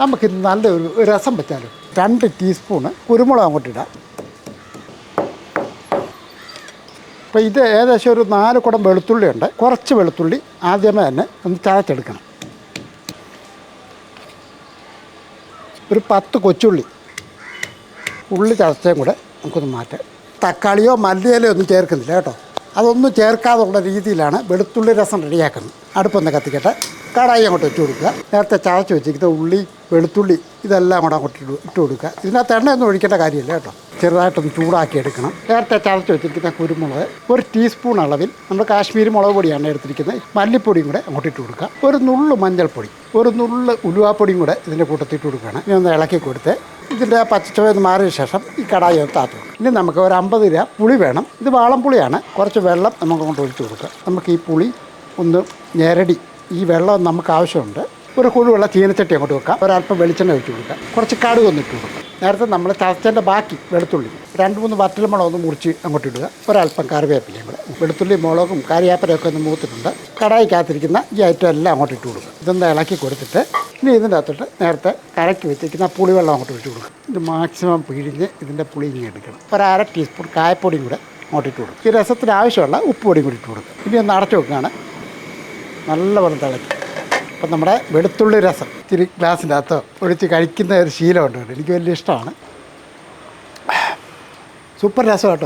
നമുക്കിത് നല്ലൊരു രസം വെച്ചാലും രണ്ട് ടീസ്പൂണ് കുരുമുളക് അങ്ങോട്ട് ഇടാം. അപ്പോൾ ഇത് ഏകദേശം ഒരു നാല് കുടം വെളുത്തുള്ളി ഉണ്ട്. കുറച്ച് വെളുത്തുള്ളി ആദ്യമേ തന്നെ ഒന്ന് ചതച്ചെടുക്കണം. ഒരു പത്ത് കൊച്ചുള്ളി ഉള്ളി ചതച്ചയും കൂടെ നമുക്കൊന്ന് മാറ്റാം. തക്കാളിയോ മല്ലിയിലോ ഒന്നും ചേർക്കുന്നില്ല കേട്ടോ. അതൊന്നും ചേർക്കാതുള്ള രീതിയിലാണ് വെളുത്തുള്ളി രസം റെഡിയാക്കുന്നത്. അടുപ്പൊന്ന് കത്തിക്കട്ടെ. കടായി അങ്ങോട്ട് ഇട്ട് കൊടുക്കുക. നേരത്തെ ചതച്ച് വെച്ചിരിക്കുന്ന ഉള്ളി വെളുത്തുള്ളി ഇതെല്ലാം കൂടെ അങ്ങോട്ട് ഇട്ട് കൊടുക്കുക. ഇതിനകത്ത് എണ്ണയൊന്നും ഒഴിക്കേണ്ട കാര്യമില്ല കേട്ടോ. ചെറുതായിട്ടൊന്ന് ചൂടാക്കി എടുക്കണം. നേരത്തെ ചതച്ച് വെച്ചിരിക്കുന്ന കുരുമുളക് ഒരു ടീസ്പൂൺ അളവിൽ നമ്മൾ കാശ്മീരി മുളക് പൊടിയാണ് എടുത്തിരിക്കുന്നത്. മല്ലിപ്പൊടിയും കൂടെ അങ്ങോട്ട് ഇട്ട് കൊടുക്കുക. ഒരു നുള്ളു മഞ്ഞൾപ്പൊടി ഒരു നുള്ളു ഉലുവാപ്പൊടിയും കൂടെ ഇതിന്റെ കൂട്ടത്തിൽ ഇട്ട് കൊടുക്കുകയാണ്. ഇനി ഒന്ന് ഇളക്കി കൊടുത്ത് ഇതിന്റെ പച്ചച്ചുവന്ന് മാറിയ ശേഷം ഈ കടായി ഒന്ന് താത്തു ഇനി നമുക്ക് ഒരു അമ്പത് ഗ്രാം പുളി വേണം. ഇത് വാളം പുളിയാണ് കുറച്ച് വെള്ളം നമുക്ക് അങ്ങോട്ട് ഒഴിച്ച് കൊടുക്കുക. നമുക്ക് ഈ പുളി ഒന്ന് ഞെരടി ഈ വെള്ളം നമുക്ക് ആവശ്യമുണ്ട്. ഒരു കുഴുവുള്ള ചീനച്ചട്ടി അങ്ങോട്ട് വെക്കാം. ഒരല്പം വെളിച്ചെണ്ണ ഒഴിച്ച് കൊടുക്കാം. കുറച്ച് കടുക് ഒന്ന് ഇട്ട് കൊടുക്കാം. നേരത്തെ നമ്മൾ ചതച്ചതിന്റെ ബാക്കി വെളുത്തുള്ളി. രണ്ട് മൂന്ന് വറ്റൽമുളക് ഒന്ന് മുറിച്ച് അങ്ങോട്ട് ഇടുക. ഒരല്പം കറിവേപ്പിലയും കൂടെ. വെളുത്തുള്ളി മുളകും കറിവേപ്പിലയൊക്കെ ഒന്ന് മൂത്തിട്ടുണ്ട്. കടായിക്കകത്തിരിക്കുന്ന ഈ ഐറ്റം എല്ലാം അങ്ങോട്ട് ഇട്ട് കൊടുക്കുക. ഇതൊന്ന് ഇളക്കി കൊടുത്തിട്ട് ഇനി ഇതിന്റെ അകത്തോട്ട് നേരത്തെ കരക്കി വെച്ചിരിക്കുന്ന പുളിവെള്ളം അങ്ങോട്ട് ഒഴിച്ച് കൊടുക്കും ഇത് മാക്സിമം പിഴിഞ്ഞ് ഇതിന്റെ പുളി ഇങ്ങനെ എടുക്കണം. ഒരു അര ടീസ്പൂൺ കായപ്പൊടിയും കൂടെ അങ്ങോട്ട് ഇട്ട് കൊടുക്കും ഈ രസത്തിന് ആവശ്യമുള്ള ഉപ്പ് പൊടിയും കൂടി ഇട്ട് കൊടുക്കും ഇനി ഒന്ന് അടച്ചു വെക്കുകയാണ്. നല്ലപോലെ തിളക്കി അപ്പം നമ്മുടെ വെളുത്തുള്ളി രസം ഇത്തിരി ഗ്ലാസ്സിന്റെ അകത്തോ ഒഴിച്ച് കഴിക്കുന്ന ഒരു ശീലമുണ്ട്. എനിക്ക് വലിയ ഇഷ്ടമാണ്. സൂപ്പർ രസം കേട്ടോ.